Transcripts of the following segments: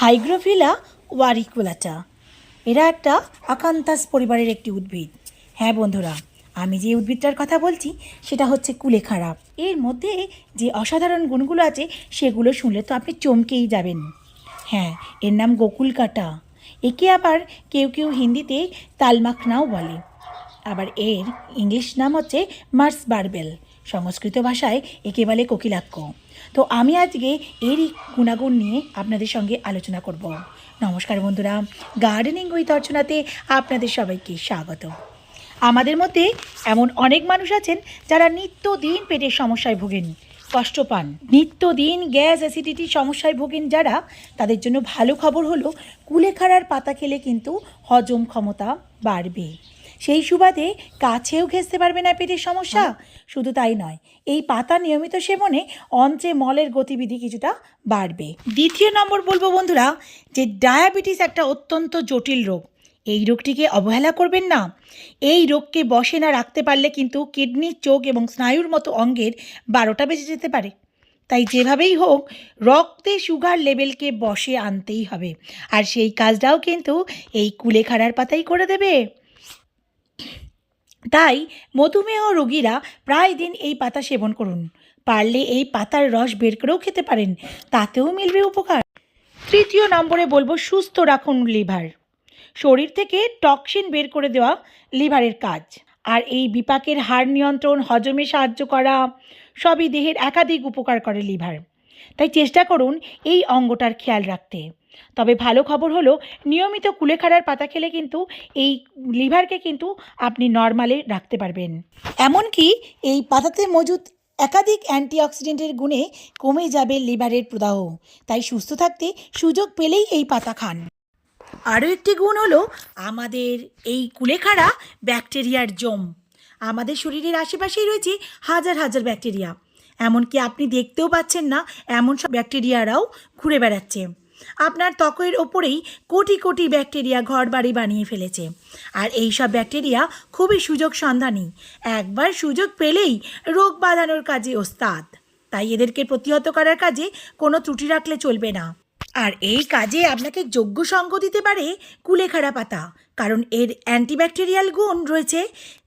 Hygrophila ওয়ারিকুলাটা। এরা একটা আকান্তাস পরিবারের একটি উদ্ভিদ। হ্যাঁ বন্ধুরা, আমি যে উদ্ভিদটার কথা বলছি, সেটা হচ্ছে কুলেখাড়া। এর মধ্যে যে অসাধারণ গুণগুলো আছে, সেগুলো শুনলে তো আপনি চমকেই যাবেন। হ্যাঁ এর নাম গোকুল কাটা একে আবার কেউ কেউ হিন্দিতে তালমাখনাও বলে। আবার এর ইংলিশ নাম হচ্ছে মার্স বারবেল সংস্কৃত ভাষায় একে বলে কোকিলাক্ষ। তো আমি আজকে এরই গুণাগুণ নিয়ে আপনাদের সঙ্গে আলোচনা করব। নমস্কার বন্ধুরা, গার্ডেনিং উইথ অর্চনাতে আপনাদের সবাইকে স্বাগত। আমাদের মধ্যে এমন অনেক মানুষ আছেন যারা নিত্যদিন পেটের সমস্যায় ভোগেন, কষ্ট পান। নিত্যদিন গ্যাস অ্যাসিডিটির সমস্যায় ভোগেন যারা, তাদের জন্য ভালো খবর হলো, কুলেখাড়ার পাতা খেলে কিন্তু হজম ক্ষমতা বাড়বে। সেই সুবাদে কাছেও ঘেঁচতে পারবে না পেটের সমস্যা। শুধু তাই নয় এই পাতা নিয়মিত সেবনে অন্ত্রে মলের গতিবিধি কিছুটা বাড়বে। দ্বিতীয় নম্বর বলব বন্ধুরা যে ডায়াবেটিস একটা অত্যন্ত জটিল রোগ। এই রোগটিকে অবহেলা করবেন না। এই রোগকে বসে না রাখতে পারলে কিন্তু কিডনি চোখ এবং স্নায়ুর মতো অঙ্গের বারোটা বেজে যেতে পারে। তাই যেভাবেই হোক রক্তে সুগার লেভেলকে বসে আনতেই হবে। আর সেই কাজটাও কিন্তু এই কুলেখাড়ার পাতাই করে দেবে। তাই মধুমেহ রোগীরা প্রায় দিন এই পাতা সেবন করুন। পারলে এই পাতার রস বের করেও খেতে পারেন। তাতেও মিলবে উপকার। তৃতীয় নম্বরে বলব, সুস্থ রাখুন লিভার। শরীর থেকে টক্সিন বের করে দেওয়া লিভারের কাজ। আর এই বিপাকের হার নিয়ন্ত্রণ, হজমে সাহায্য করা, সবই দেহের একাধিক উপকার করে লিভার। তাই চেষ্টা করুন এই অঙ্গটার খেয়াল রাখতে। তবে ভালো খবর হলো, নিয়মিত কুলেখাড়ার পাতা খেলে কিন্তু এই লিভারকে কিন্তু আপনি নর্মালে রাখতে পারবেন। এমনকি এই পাতাতে মজুদ একাধিক অ্যান্টিঅক্সিডেন্টের গুণে কমে যাবে লিভারের প্রদাহ। তাই সুস্থ থাকতে সুযোগ পেলেই এই পাতা খান। আরও একটি গুণ হলো, আমাদের এই কুলেখাড়া ব্যাকটেরিয়ার জম। আমাদের শরীরের আশেপাশেই রয়েছে হাজার হাজার ব্যাকটেরিয়া। এমনকি আপনি দেখতেও পাচ্ছেন না, এমন সব ব্যাকটেরিয়ারাও ঘুরে বেড়াচ্ছে। আপনার ত্বকের ওপরেই কোটি কোটি ব্যাকটেরিয়া ঘর বাড়ি বানিয়ে ফেলেছে। আর এই সব ব্যাকটেরিয়া খুবই সুযোগ সন্ধানী। একবার সুযোগ পেলেই রোগ বাঁধানোর কাজে ওস্তাদ। তাই এদেরকে প্রতিহত করার কাজে কোনো ত্রুটি রাখলে চলবে না। আর এই কাজে আপনাকে যোগ্য সঙ্গ দিতে পারে কুলেখাড়া পাতা, কারণ এর অ্যান্টিব্যাকটেরিয়াল গুণ রয়েছে।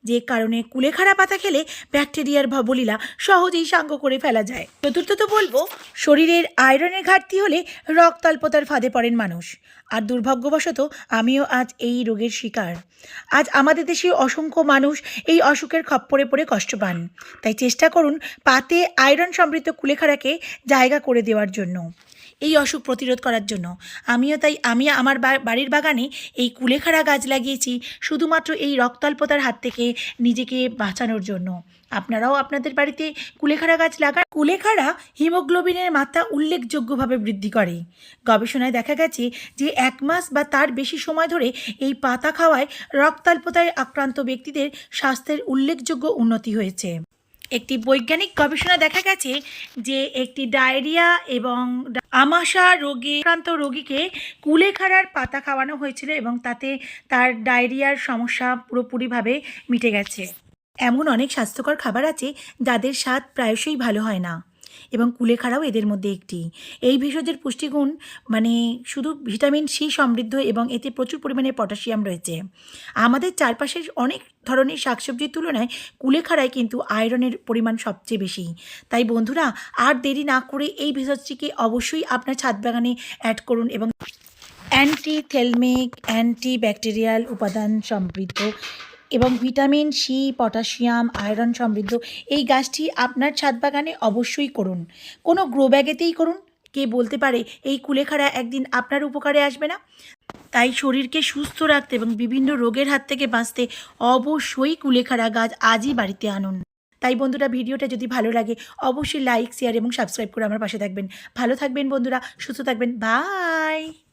যে কারণে কুলেখাড়া পাতা খেলে ব্যাকটেরিয়ার ভবলীলা সহজেই সাঙ্গ করে ফেলা যায়। চতুর্থত বলব, শরীরের আয়রনের ঘাটতি হলে রক্তাল্পতার ফাঁদে পড়েন মানুষ। আর দুর্ভাগ্যবশত আমিও আজ এই রোগের শিকার। আজ আমাদের দেশে অসংখ্য মানুষ এই অসুখের খপ্পরে পড়ে কষ্ট পান। তাই চেষ্টা করুন পাতে আয়রন সমৃদ্ধ কুলেখাড়াকে জায়গা করে দেওয়ার জন্য। এই অসুখ প্রতিরোধ করার জন্য। আমিও তাই আমি আমার বাড়ির বাগানে এই কুলেখাড়া গাছ লাগিয়েছি, শুধুমাত্র এই রক্তাল্পতার হাত থেকে নিজেকে বাঁচানোর জন্য। আপনারাও আপনাদের বাড়িতে কুলেখাড়া গাছ লাগান। কুলেখাড়া হিমোগ্লোবিনের মাত্রা উল্লেখযোগ্যভাবে বৃদ্ধি করে। গবেষণায় দেখা গেছে যে এক মাস বা তার বেশি সময় ধরে এই পাতা খাওয়ায় রক্তাল্পতায় আক্রান্ত ব্যক্তিদের স্বাস্থ্যের উল্লেখযোগ্য উন্নতি হয়েছে। একটি বৈজ্ঞানিক গবেষণা দেখা গেছে যে একটি ডায়রিয়া এবং আমাশা রোগে আক্রান্ত রোগীকে কুলেখাড়ার পাতা খাওয়ানো হয়েছিল এবং তাতে তার ডায়রিয়ার সমস্যা পুরোপুরিভাবে মিটে গেছে। এমন অনেক স্বাস্থ্যকর খাবার আছে যাদের স্বাদ প্রায়শই ভালো হয় না। এবং কুলেখাড়াও এদের মধ্যে একটি। এই ভেষজের পুষ্টিগুণ মানে শুধু ভিটামিন সি সমৃদ্ধ এবং এতে প্রচুর পরিমাণে পটাশিয়াম রয়েছে। আমাদের চারপাশের অনেক ধরনের শাকসবজির তুলনায় কুলেখাড়ায় কিন্তু আয়রনের পরিমাণ সবচেয়ে বেশি। তাই বন্ধুরা, আর দেরি না করে এই ভেষজটিকে অবশ্যই আপনার ছাদ বাগানে অ্যাড করুন এবং অ্যান্টি থেলমিক অ্যান্টি ব্যাকটেরিয়াল উপাদান সমৃদ্ধ এবং ভিটামিন সি, পটাশিয়াম, আয়রন সমৃদ্ধ এই গাছটি আপনার ছাদ বাগানে অবশ্যই করুন। কোনো গ্রো ব্যাগেতেই করুন। কে বলতে পারে এই কুলেখাড়া একদিন আপনার উপকারে আসবে না। তাই শরীরকে সুস্থ রাখতে এবং বিভিন্ন রোগের হাত থেকে বাঁচতে অবশ্যই কুলেখাড়া গাছ আজই বাড়িতে আনুন। তাই বন্ধুরা, ভিডিওটা যদি ভালো লাগে, অবশ্যই লাইক, শেয়ার এবং সাবস্ক্রাইব করে আমার পাশে থাকবেন। ভালো থাকবেন বন্ধুরা, সুস্থ থাকবেন। বাই!